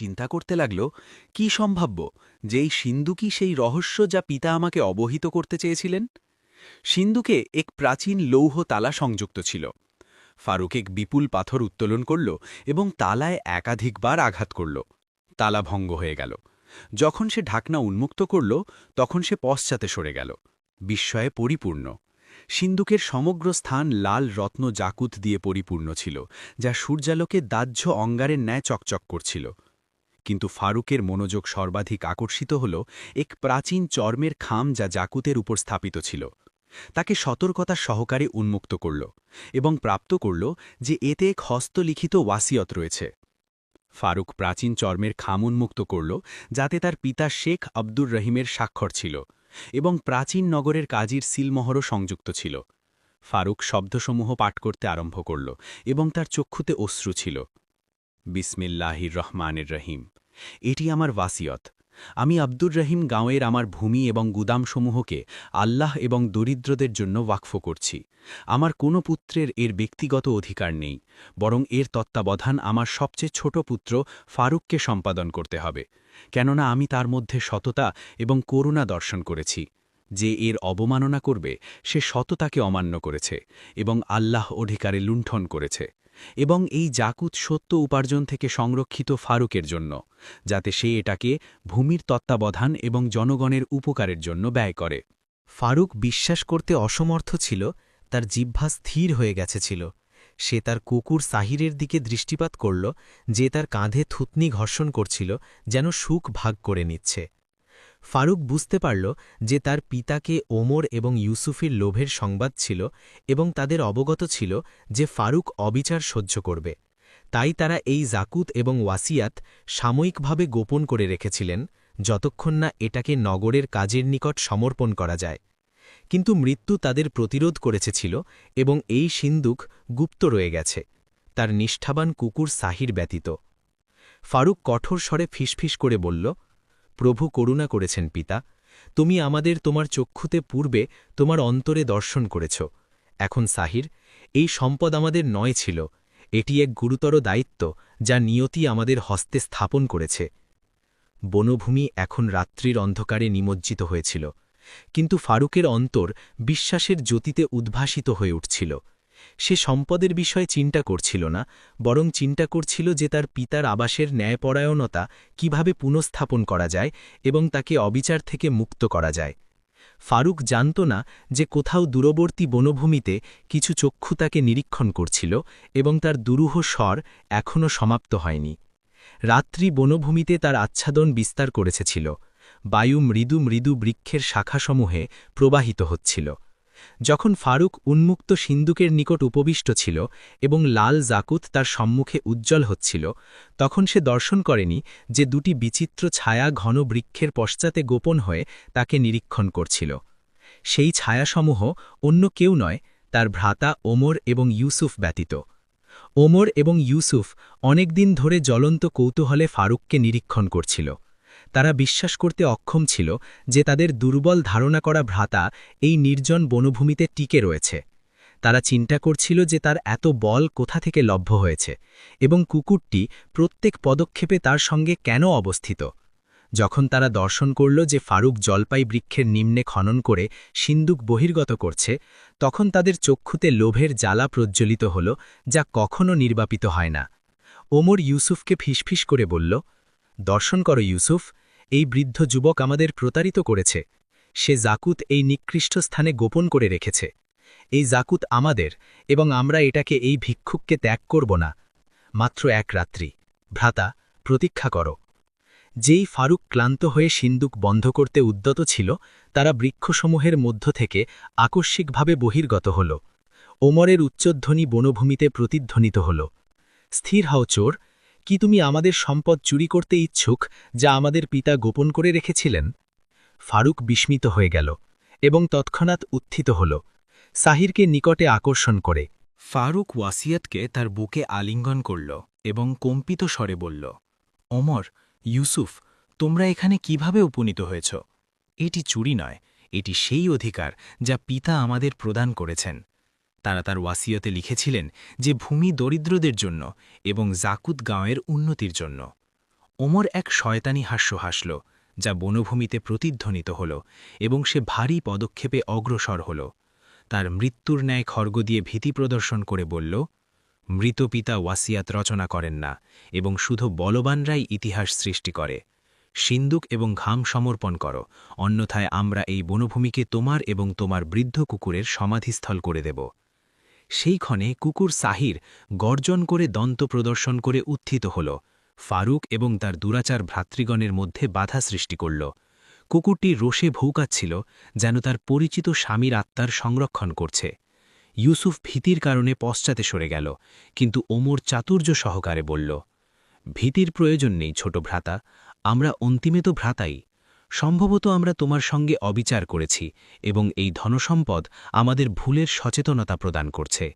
চিন্তা করতে লাগল, কি সম্ভাব্য? যে এই সিন্ধুকি সেই রহস্য যা পিতা আমাকে অবহিত করতে চেয়েছিলেন? সিন্ধুকে এক প্রাচীন লৌহ তালা সংযুক্ত ছিল। ফারুক এক বিপুল পাথর উত্তোলন করল এবং তালায় একাধিকবার আঘাত করল। তালা ভঙ্গ হয়ে গেল। যখন সে ঢাকনা উন্মুক্ত করল, তখন সে পশ্চাতে সরে গেল। বিস্ময়ে পরিপূর্ণ। সিন্ধুকের সমগ্র স্থান লাল রত্ন জাকুত দিয়ে পরিপূর্ণ ছিল, যা সূর্যালোকে দাহ্য অঙ্গারের ন্যায় চকচক করছিল। কিন্তু ফারুকের মনোযোগ সর্বাধিক আকর্ষিত হল এক প্রাচীন চর্মের খাম যা জাকুতের উপর স্থাপিত ছিল। তাকে সতর্কতা সহকারে উন্মুক্ত করল এবং প্রাপ্ত করল যে এতে এক হস্তলিখিত ওয়াসিয়ত রয়েছে। ফারুক প্রাচীন চর্মের খাম উন্মুক্ত করল যাতে তার পিতা শেখ আব্দুর রহিমের স্বাক্ষর ছিল এবং প্রাচীন নগরের কাজীর সিলমোহরও সংযুক্ত ছিল। ফারুক শব্দসমূহ পাঠ করতে আরম্ভ করল এবং তার চক্ষুতে অশ্রু ছিল। বিসমিল্লাহির রহমানের রহিম। এটি আমার ওয়াসিয়ত। আমি আব্দুর রহিম গাঁওয়ের আমার ভূমি এবং গুদামসমূহকে আল্লাহ এবং দরিদ্রদের জন্য ওয়াকফ করছি। আমার কোনো পুত্রের এর ব্যক্তিগত অধিকার নেই, বরং এর তত্ত্বাবধান আমার সবচেয়ে ছোট পুত্র ফারুককে সম্পাদন করতে হবে, কেননা আমি তার মধ্যে সততা এবং করুণা দর্শন করেছি। যে এর অবমাননা করবে, সে সততাকে অমান্য করেছে এবং আল্লাহ অধিকারে লুণ্ঠন করেছে। এবং এই জাকুত সত্য উপার্জন থেকে সংরক্ষিত ফারুকের জন্য, যাতে সে এটাকে ভূমির তত্ত্বাবধান এবং জনগণের উপকারের জন্য ব্যয় করে। ফারুক বিশ্বাস করতে অসমর্থ ছিল, তার জিহ্বা স্থির হয়ে গেছে ছিল। সে তার কুকুর সাহিরের দিকে দৃষ্টিপাত করল, যে তার কাঁধে থুতনি ঘর্ষণ করছিল, যেন সুখ ভাগ করে নিচ্ছে। ফারুক বুঝতে পারল যে তার পিতাকে ওমর এবং ইউসুফের লোভের সংবাদ ছিল এবং তাদের অবগত ছিল যে ফারুক অবিচার সহ্য করবে। তাই তারা এই জাকুত এবং ওয়াসিয়াত সাময়িকভাবে গোপন করে রেখেছিলেন, যতক্ষণ না এটাকে নগরের কাজের নিকট সমর্পণ করা যায়। কিন্তু মৃত্যু তাদের প্রতিরোধ করেছেছিল এবং এই সিন্দুক গুপ্ত রয়ে গেছে। তার নিষ্ঠাবান কুকুর সাহির ব্যতীত। ফারুক কঠোর স্বরে ফিসফিস করে বলল প্রভু করুণা করেছেন পিতা, তুমি আমাদের তোমার চক্ষুতে পূর্বে তোমার অন্তরে দর্শন করেছ। এখন সাহির, এই সম্পদ আমাদের নয় ছিল, এটি এক গুরুতর দায়িত্ব যা নিয়তি আমাদের হস্তে স্থাপন করেছে। বনভূমি এখন রাত্রির অন্ধকারে নিমজ্জিত হয়েছিল, কিন্তু ফারুকের অন্তর বিশ্বাসের জ্যোতিতে উদ্ভাসিত হয়ে উঠছিল। সে সম্পদের বিষয়ে চিন্তা করছিল না, বরং চিন্তা করছিল যে তার পিতার আবাসের ন্যায়পরায়ণতা কীভাবে পুনঃস্থাপন করা যায় এবং তাকে অবিচার থেকে মুক্ত করা যায়। ফারুক জানত না যে কোথাও দূরবর্তী বনভূমিতে কিছু চক্ষু তাকে নিরীক্ষণ করছিল এবং তার দুরূহ স্বর এখনও সমাপ্ত হয়নি। রাত্রি বনভূমিতে তার আচ্ছাদন বিস্তার করেছেছিল বায়ু মৃদু মৃদু বৃক্ষের শাখাসমূহে প্রবাহিত হচ্ছিল। যখন ফারুক উন্মুক্ত সিন্দুকের নিকট উপবিষ্ট ছিল এবং লাল জাকুত তার সম্মুখে উজ্জ্বল হচ্ছিল, তখন সে দর্শন করেনি যে দুটি বিচিত্র ছায়া ঘন বৃক্ষের পশ্চাতে গোপন হয়ে তাকে নিরীক্ষণ করছিল। সেই ছায়াসমূহ অন্য কেউ নয়, তার ভ্রাতা ওমর এবং ইউসুফ ব্যতীত। ওমর এবং ইউসুফ অনেকদিন ধরে জ্বলন্ত কৌতূহলে ফারুককে নিরীক্ষণ করছিল। তারা বিশ্বাস করতে অক্ষম ছিল যে তাদের দুর্বল ধারণা করা ভ্রাতা এই নির্জন বনভূমিতে টিকে রয়েছে। তারা চিন্তা করছিল যে তার এত বল কোথা থেকে লভ্য হয়েছে এবং কুকুরটি প্রত্যেক পদক্ষেপে তার সঙ্গে কেন অবস্থিত। যখন তারা দর্শন করল যে ফারুক জলপাই বৃক্ষের নিম্নে খনন করে সিন্দুক বহির্গত করছে, তখন তাদের চক্ষুতে লোভের জ্বালা প্রজ্জ্বলিত হল যা কখনও নির্বাপিত হয় না। ওমর ইউসুফকে ফিসফিস করে বলল, দর্শন করো ইউসুফ এই বৃদ্ধ যুবক আমাদের প্রতারিত করেছে। সে জাকুত এই নিকৃষ্ট স্থানে গোপন করে রেখেছে। এই জাকুত আমাদের, এবং আমরা এটাকে এই ভিক্ষুককে ত্যাগ করব না। মাত্র এক রাত্রি। ভ্রাতা, প্রতীক্ষা করো। যেই ফারুক ক্লান্ত হয়ে সিন্দুক বন্ধ করতে উদ্যত ছিল, তারা বৃক্ষসমূহের মধ্য থেকে আকস্মিকভাবে বহির্গত হল। ওমরের উচ্চধ্বনি বনভূমিতে প্রতিধ্বনিত হল। স্থির হও চোর কি তুমি আমাদের সম্পদ চুরি করতে ইচ্ছুক, যা আমাদের পিতা গোপন করে রেখেছিলেন? ফারুক বিস্মিত হয়ে গেল এবং তৎক্ষণাৎ উত্থিত হল। সাহিরকে নিকটে আকর্ষণ করে। ফারুক ওয়াসিয়াতকে তার বুকে আলিঙ্গন করল এবং কম্পিত স্বরে বলল, ওমর, ইউসুফ, তোমরা এখানে কীভাবে উপনীত হয়েছ? এটি চুরি নয়, এটি সেই অধিকার যা পিতা আমাদের প্রদান করেছেন। তারা তার ওয়াসিয়তে লিখেছিলেন যে ভূমি দরিদ্রদের জন্য এবং জাকুত গাঁয়ের উন্নতির জন্য। ওমর এক শয়তানি হাস্য হাসল, যা বনভূমিতে প্রতিধ্বনিত হল এবং সে ভারী পদক্ষেপে অগ্রসর হল। তার মৃত্যুর ন্যায় খর্গ দিয়ে ভীতি প্রদর্শন করে বলল, মৃত পিতা ওয়াসিয়াত রচনা করেন না এবং শুধু বলবানরাই ইতিহাস সৃষ্টি করে। সিন্দুক এবং ঘাম সমর্পণ করো, অন্যথায় আমরা এই বনভূমিকে তোমার এবং তোমার বৃদ্ধ কুকুরের সমাধিস্থল করে দেব। সেই ক্ষণে কুকুর সাহির গর্জন করে দন্ত প্রদর্শন করে উত্থিত হল। ফারুক এবং তার দুরাচার ভ্রাতৃগণের মধ্যে বাধা সৃষ্টি করল। কুকুরটি রোষে ভৌকাচ্ছিল যেন তার পরিচিত স্বামীর আত্মার সংরক্ষণ করছে। ইউসুফ ভীতির কারণে পশ্চাতে সরে গেল, কিন্তু ওমর চাতুর্য সহকারে বলল, ভীতির প্রয়োজন নেই ছোট ভ্রাতা, আমরা অন্তিমে তো ভ্রাতাই। সম্ভবত আমরা তোমার সঙ্গে অবিচার করেছি এবং এই ধনসম্পদ আমাদের ভুলের সচেতনতা প্রদান করছে।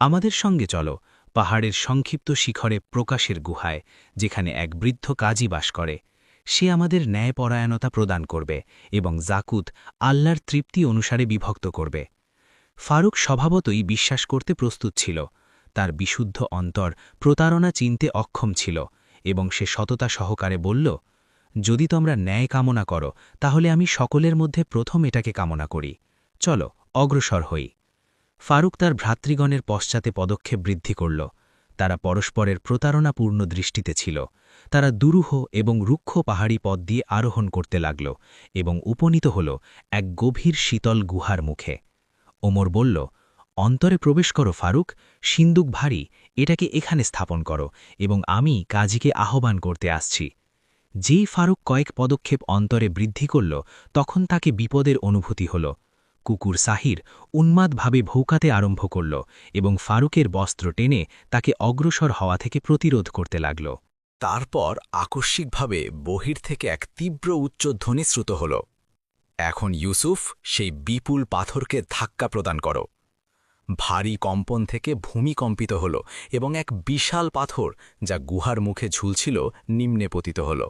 আমাদের সঙ্গে চলো, পাহাড়ের সংক্ষিপ্ত শিখরে প্রকাশের গুহায়, যেখানে এক বৃদ্ধ কাজী বাস করে। সে আমাদের ন্যায়পরায়ণতা প্রদান করবে এবং জাকুত আল্লাহর তৃপ্তি অনুসারে বিভক্ত করবে। ফারুক স্বভাবতই বিশ্বাস করতে প্রস্তুত ছিল। তার বিশুদ্ধ অন্তর প্রতারণা চিনতে অক্ষম ছিল এবং সে সততা সহকারে বলল যদি তোমরা ন্যায় কামনা করো, তাহলে আমি সকলের মধ্যে প্রথম এটাকে কামনা করি। চলো, অগ্রসর হই। ফারুক তার ভ্রাতৃগণের পশ্চাতে পদক্ষেপ বৃদ্ধি করল। তারা পরস্পরের প্রতারণাপূর্ণ দৃষ্টিতে ছিল। তারা দুরূহ এবং রুক্ষ পাহাড়ি পথ দিয়ে আরোহণ করতে লাগল এবং উপনীত হল এক গভীর শীতল গুহার মুখে। ওমর বলল, অন্তরে প্রবেশ করো ফারুক, সিন্দুক ভারী, এটাকে এখানে স্থাপন করো এবং আমি কাজীকে আহ্বান করতে আসছি। যেই ফারুক কয়েক পদক্ষেপ অন্তরে বৃদ্ধি করল, তখন তাকে বিপদের অনুভূতি হল। কুকুর সাহির উন্মাদভাবে ভৌকাতে আরম্ভ করল এবং ফারুকের বস্ত্র টেনে তাকে অগ্রসর হওয়া থেকে প্রতিরোধ করতে লাগল। তারপর আকস্মিকভাবে বহির থেকে এক তীব্র উচ্চধ্বনি শ্রুত হল। এখন ইউসুফ, সেই বিপুল পাথরকে ধাক্কা প্রদান করো। ভারী কম্পন থেকে ভূমি কম্পিত হল এবং এক বিশাল পাথর, যা গুহার মুখে ঝুলছিল, নিম্নে পতিত হল।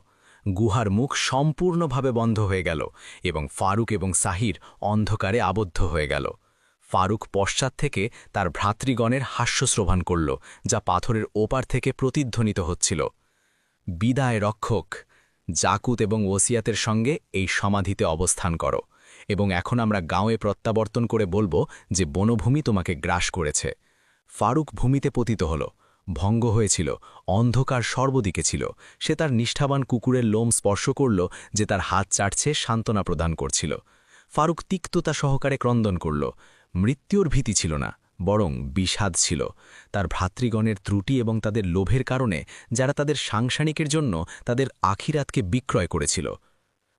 গুহার মুখ সম্পূর্ণভাবে বন্ধ হয়ে গেল এবং ফারুক এবং সাহির অন্ধকারে আবদ্ধ হয়ে গেল। ফারুক পশ্চাৎ থেকে তার ভ্রাতৃগণের হাস্যশ্রবান করল, যা পাথরের ওপার থেকে প্রতিধ্বনিত হচ্ছিল। বিদায় রক্ষক, জাকুত এবং ওসিয়াতের সঙ্গে এই সমাধিতে অবস্থান করো এবং এখন আমরা গাঁয়ে প্রত্যাবর্তন করে বলব যে বনভূমি তোমাকে গ্রাস করেছে। ফারুক ভূমিতে পতিত হল। ভঙ্গ হয়েছিল, অন্ধকার সর্বদিকে ছিল। সে তার নিষ্ঠাবান কুকুরের লোম স্পর্শ করল যে তার হাত চাটছে, সান্ত্বনা প্রদান করছিল। ফারুক তিক্ততা সহকারে ক্রন্দন করল। মৃত্যুর ভীতি ছিল না, বরং বিষাদ ছিল। তার ভ্রাতৃগণের ত্রুটি এবং তাদের লোভের কারণে যারা তাদের সাংসারিকের জন্য তাদের আখিরাতকে বিক্রয় করেছিল।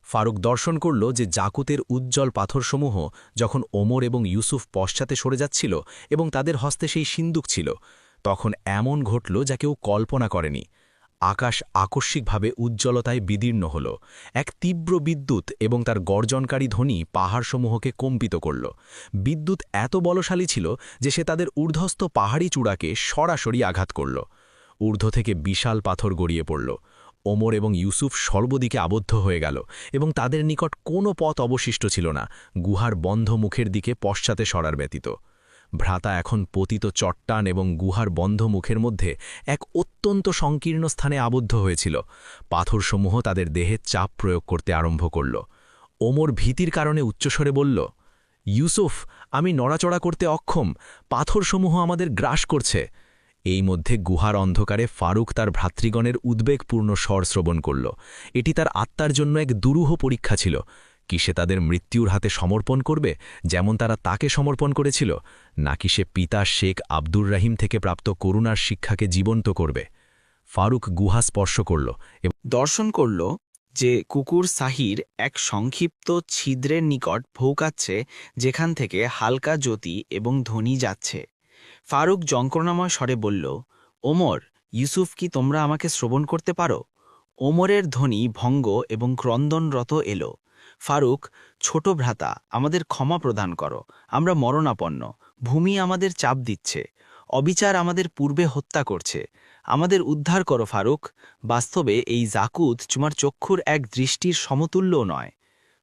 ফারুক দর্শন করল যে জাকুতের উজ্জ্বল পাথরসমূহ যখন ওমর এবং ইউসুফ পশ্চাতে সরে যাচ্ছিল এবং তাদের হস্তে সেই সিন্দুক ছিল। তখন এমন ঘটল যা কেউ কল্পনা করেনি। আকাশ আকস্মিকভাবে উজ্জ্বলতায় বিদীর্ণ হল। এক তীব্র বিদ্যুৎ এবং তার গর্জনকারী ধ্বনি পাহাড়সমূহকে কম্পিত করল। বিদ্যুৎ এত বলশালী ছিল যে সে তাদের ঊর্ধ্বস্থ পাহাড়ি চূড়াকে সরাসরি আঘাত করল। ঊর্ধ্ব থেকে বিশাল পাথর গড়িয়ে পড়ল। ওমর এবং ইউসুফ সর্বদিকে আবদ্ধ হয়ে গেল এবং তাদের নিকট কোনো পথ অবশিষ্ট ছিল না। গুহার বন্ধ মুখের দিকে পশ্চাতে সরার ব্যতীত। ভ্রাতা এখন পতিত চট্টান এবং গুহার বন্ধ মুখের মধ্যে এক অত্যন্ত সংকীর্ণ স্থানে আবদ্ধ হয়েছিল। পাথরসমূহ তাদের দেহে চাপ প্রয়োগ করতে আরম্ভ করল। ওমর ভীতির কারণে উচ্চস্বরে বলল, ইউসুফ, আমি নড়াচড়া করতে অক্ষম। পাথরসমূহ আমাদের গ্রাস করছে। এই মধ্যে গুহার অন্ধকারে ফারুক তার ভ্রাতৃগণের উদ্বেগপূর্ণ স্বর শ্রবণ করল। এটি তার আত্মার জন্য এক দুরূহ পরীক্ষা ছিল। কি সে তাদের মৃত্যুর হাতে সমর্পণ করবে, যেমন তারা তাকে সমর্পণ করেছিল, নাকি সে পিতা শেখ আব্দুর রাহিম থেকে প্রাপ্ত করুণার শিক্ষাকে জীবন্ত করবে? ফারুক গুহা স্পর্শ করল এবং দর্শন করল যে কুকুর সাহির এক সংক্ষিপ্ত ছিদ্রের নিকট ভৌকাচ্ছে, যেখান থেকে হালকা জ্যোতি এবং ধ্বনি যাচ্ছে। ফারুক যন্ত্রণাময় স্বরে বলল, ওমর, ইউসুফ কি তোমরা আমাকে শ্রবণ করতে পারো? ওমরের ধ্বনি ভঙ্গ এবং ক্রন্দনরত এলো। ফারুক, ছোট ভ্রাতা, আমাদের ক্ষমা প্রদান করো, আমরা মরণাপন্ন, ভূমি আমাদের চাপ দিচ্ছে, অবিচার আমাদের পূর্বে হত্যা করছে, আমাদের উদ্ধার করো ফারুক, বাস্তবে এই জাকুত তোমার চক্ষুর এক দৃষ্টির সমতুল্যও নয়।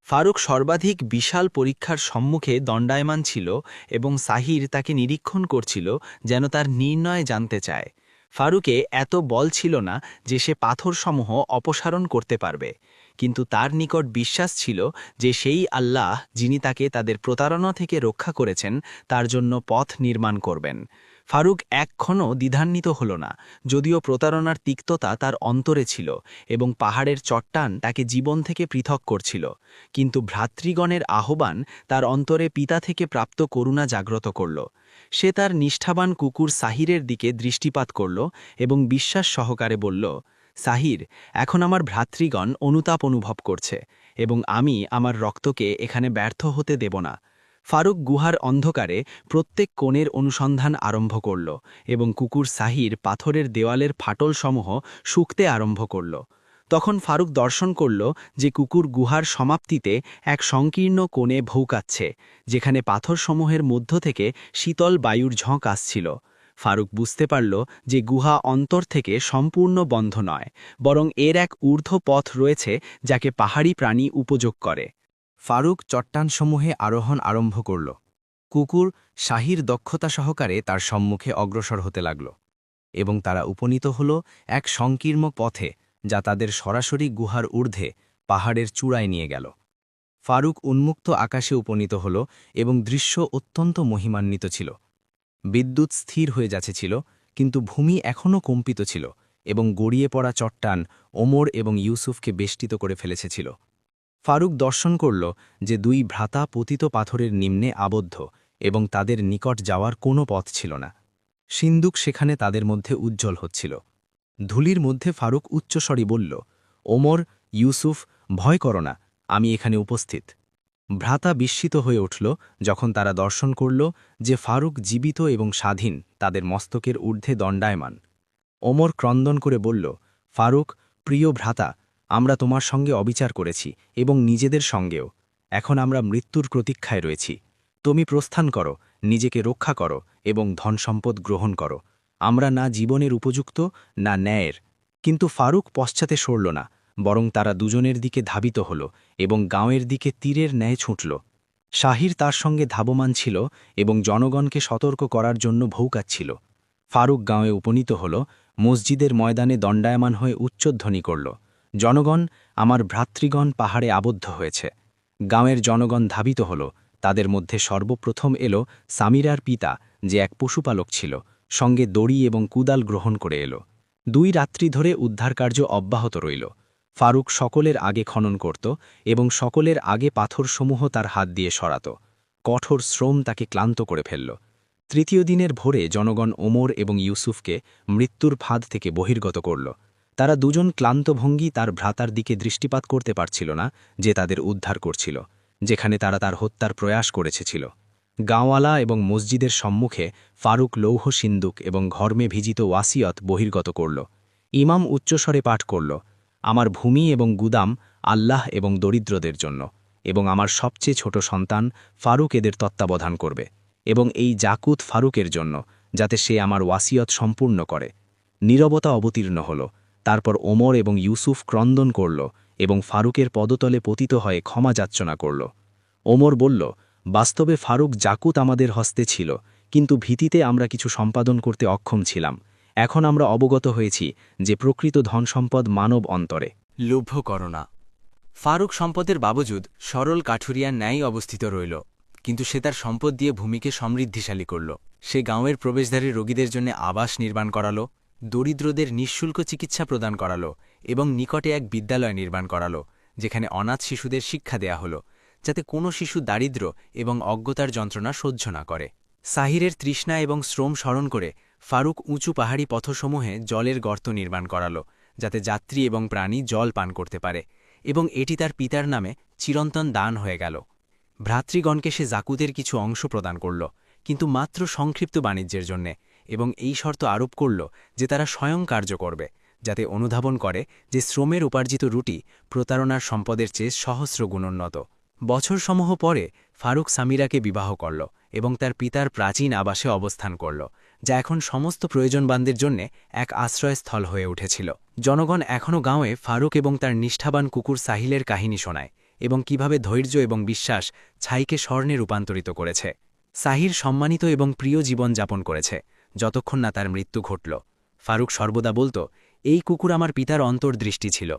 ফারুক সর্বাধিক বিশাল পরীক্ষার সম্মুখে দণ্ডায়মান ছিল এবং সাহির তাকে নিরীক্ষণ করছিল যেন তার নির্ণয় জানতে চায়। ফারুকে এত বল ছিল না যে সে পাথরসমূহ অপসারণ করতে পারবে। কিন্তু তার নিকট বিশ্বাস ছিল যে সেই আল্লাহ যিনি তাকে তাদের প্রতারণা থেকে রক্ষা করেছেন, তার জন্য পথ নির্মাণ করবেন। ফারুক একক্ষণও দ্বিধান্বিত হল না, যদিও প্রতারণার তিক্ততা তার অন্তরে ছিল এবং পাহাড়ের চট্টান তাকে জীবন থেকে পৃথক করছিল। কিন্তু ভ্রাতৃগণের আহ্বান তার অন্তরে পিতা থেকে প্রাপ্ত করুণা জাগ্রত করল। সে তার নিষ্ঠাবান কুকুর সাহিরের দিকে দৃষ্টিপাত করল এবং বিশ্বাস সহকারে বলল সাহির, এখন আমার ভ্রাতৃগণ অনুতাপ অনুভব করছে এবং আমি আমার রক্তকে এখানে ব্যর্থ হতে দেব না। ফারুক গুহার অন্ধকারে প্রত্যেক কোণের অনুসন্ধান আরম্ভ করল এবং কুকুর সাহির পাথরের দেওয়ালের ফাটলসমূহ শুকতে আরম্ভ করল। তখন ফারুক দর্শন করল যে কুকুর গুহার সমাপ্তিতে এক সংকীর্ণ কোণে ভৌকাচ্ছে, যেখানে পাথরসমূহের মধ্য থেকে শীতল বায়ুর ঝঁক আসছিল। ফারুক বুঝতে পারল যে গুহা অন্তর থেকে সম্পূর্ণ বন্ধ নয়, বরং এর এক ঊর্ধ্ব পথ রয়েছে যাকে পাহাড়ি প্রাণী উপযোগ করে। ফারুক চট্টানসমূহে আরোহণ আরম্ভ করল। কুকুর শাহির দক্ষতা সহকারে তার সম্মুখে অগ্রসর হতে লাগল এবং তারা উপনীত হল এক সংকীর্ণ পথে যা তাদের সরাসরি গুহার ঊর্ধ্বে পাহাড়ের চূড়ায় নিয়ে গেল। ফারুক উন্মুক্ত আকাশে উপনীত হল এবং দৃশ্য অত্যন্ত মহিমান্বিত ছিল। বিদ্যুৎ স্থির হয়ে যাচ্ছিল, কিন্তু ভূমি এখনও কম্পিত ছিল এবং গড়িয়ে পড়া চট্টান ওমর এবং ইউসুফকে বেষ্টিত করে ফেলেছিল ফারুক দর্শন করল যে দুই ভ্রাতা পতিত পাথরের নিম্নে আবদ্ধ এবং তাদের নিকট যাওয়ার কোনো পথ ছিল না। সিন্দুক সেখানে তাদের মধ্যে উজ্জ্বল হচ্ছিল। ধুলির মধ্যে ফারুক উচ্চস্বরী বলল, ওমর, ইউসুফ, ভয় করো না, আমি এখানে উপস্থিত। ভ্রাতা বিস্মিত হয়ে উঠল যখন তারা দর্শন করল যে ফারুক জীবিত এবং স্বাধীন, তাদের মস্তকের ঊর্ধ্বে দণ্ডায়মান। ওমর ক্রন্দন করে বলল, ফারুক, প্রিয় ভ্রাতা, আমরা তোমার সঙ্গে অবিচার করেছি এবং নিজেদের সঙ্গেও। এখন আমরা মৃত্যুর প্রতীক্ষায় রয়েছি। তুমি প্রস্থান করো, নিজেকে রক্ষা করো এবং ধনসম্পদ গ্রহণ করো। আমরা না জীবনের উপযুক্ত, না ন্যায়ের। কিন্তু ফারুক পশ্চাতে সরল না। বরং তারা দুজনের দিকে ধাবিত হল এবং গাঁয়ের দিকে তীরের ন্যায় ছুটল। শাহির তার সঙ্গে ধাবমান ছিল এবং জনগণকে সতর্ক করার জন্য ভৌকাচ্ছিল ফারুক গাঁয়ে উপনীত হল, মসজিদের ময়দানে দণ্ডায়মান হয়ে উচ্চধ্বনি করল। জনগণ, আমার ভ্রাতৃগণ পাহাড়ে আবদ্ধ হয়েছে। গাঁয়ের জনগণ ধাবিত হল, তাদের মধ্যে সর্বপ্রথম এলো সামিরার পিতা, যে এক পশুপালক ছিল, সঙ্গে দড়ি এবং কুদাল গ্রহণ করে এলো। দুই রাত্রি ধরে উদ্ধারকার্য অব্যাহত রইল। ফারুক সকলের আগে খনন করত এবং সকলের আগে পাথরসমূহ তার হাত দিয়ে সরাত। কঠোর শ্রম তাকে ক্লান্ত করে ফেলল। তৃতীয় দিনের ভোরে জনগণ ওমর এবং ইউসুফকে মৃত্যুর ফাঁদ থেকে বহির্গত করল। তারা দুজন ক্লান্ত ভঙ্গি তার ভ্রাতার দিকে দৃষ্টিপাত করতে পারছিল না যে তাদের উদ্ধার করছিল, যেখানে তারা তার হত্যার প্রয়াস করেছেছিল গাঁওয়ালা এবং মসজিদের সম্মুখে ফারুক লৌহ সিন্দুক এবং ঘর্মে ভিজিত ওয়াসিয়ত বহির্গত করল। ইমাম উচ্চস্বরে পাঠ করল আমার ভূমি এবং গুদাম আল্লাহ এবং দরিদ্রদের জন্য, এবং আমার সবচেয়ে ছোট সন্তান ফারুক এদের তত্ত্বাবধান করবে, এবং এই জাকুত ফারুকের জন্য, যাতে সে আমার ওয়াসিয়ত সম্পূর্ণ করে। নীরবতা অবতীর্ণ হল, তারপর ওমর এবং ইউসুফ ক্রন্দন করল, এবং ফারুকের পদতলে পতিত হয়ে ক্ষমা যাচনা করল। ওমর বলল, বাস্তবে ফারুক জাকুত আমাদের হস্তে ছিল, কিন্তু ভীতিতে আমরা কিছু সম্পাদন করতে অক্ষম ছিলাম। এখন আমরা অবগত হয়েছি যে প্রকৃত ধনসম্পদ মানব অন্তরে। লভ্য করোনা ফারুক সম্পদের বাবজুদ সরল কাঠুরিয়ার ন্যায় অবস্থিত রইল, কিন্তু সে তার সম্পদ দিয়ে ভূমিকে সমৃদ্ধিশালী করল। সে গাঁয়ের প্রবেশদ্বারে রোগীদের জন্য আবাস নির্মাণ করালো, দরিদ্রদের নিঃশুল্ক চিকিৎসা প্রদান করালো এবং নিকটে এক বিদ্যালয় নির্মাণ করালো, যেখানে অনাথ শিশুদের শিক্ষা দেয়া হলো, যাতে কোনো শিশু দারিদ্র এবং অজ্ঞতার যন্ত্রণা সহ্য না করে। সাহিরের তৃষ্ণা এবং শ্রম স্মরণ করে ফারুক উঁচু পাহাড়ি পথসমূহে জলের গর্ত নির্মাণ করাল, যাতে যাত্রী এবং প্রাণী জল পান করতে পারে, এবং এটি তার পিতার নামে চিরন্তন দান হয়ে গেল। ভ্রাতৃগণকে সে জাকুতের কিছু অংশ প্রদান করল, কিন্তু মাত্র সংক্ষিপ্ত বাণিজ্যের জন্যে, এবং এই শর্ত আরোপ করল যে তারা স্বয়ং কার্য করবে, যাতে অনুধাবন করে যে শ্রমের উপার্জিত রুটি প্রতারণার সম্পদের চেয়ে সহস্র গুণোন্নত বছরসমূহ পরে ফারুক সামিরাকে বিবাহ করল এবং তার পিতার প্রাচীন আবাসে অবস্থান করল যা এখন সমস্ত প্রয়োজনবানদের জন্যে এক আশ্রয়স্থল হয়ে উঠেছিল। জনগণ এখনও গাঁয়ে ফারুক এবং তার নিষ্ঠাবান কুকুর সাহিলের কাহিনী শোনায় এবং কীভাবে ধৈর্য এবং বিশ্বাস ছাইকে স্বর্ণে রূপান্তরিত করেছে। সাহির সম্মানিত এবং প্রিয় জীবন যাপন করেছে। যতক্ষণ না তার মৃত্যু ঘটল। ফারুক সর্বদা বলতো, এই কুকুর আমার পিতার অন্তর্দৃষ্টি ছিল।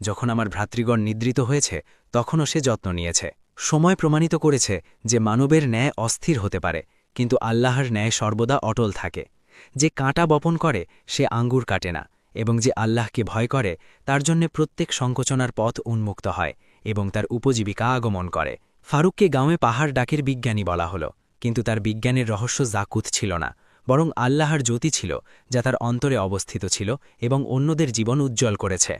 যখন আমার ভ্রাতৃগণ নিদ্রিত হয়েছে, তখনও সে যত্ন নিয়েছে। সময় প্রমাণিত করেছে যে মানবের ন্যায় অস্থির হতে পারে। কিন্তু আল্লাহর ন্যায় সর্বদা অটল থাকে। যে কাঁটা বপন করে, সে আঙ্গুর কাটে না, এবং যে আল্লাহকে ভয় করে, তার জন্যে প্রত্যেক সংকোচনার পথ উন্মুক্ত হয়, এবং তার উপজীবিকা আগমন করে। ফারুককে গাঁয়ে পাহাড় ডাকের বিজ্ঞানী বলা হলো, কিন্তু তার বিজ্ঞানের রহস্য জাকুত ছিল না, বরং আল্লাহর জ্যোতি ছিল, যা তার অন্তরে অবস্থিত ছিল, এবং অন্যদের জীবন উজ্জ্বল করেছে।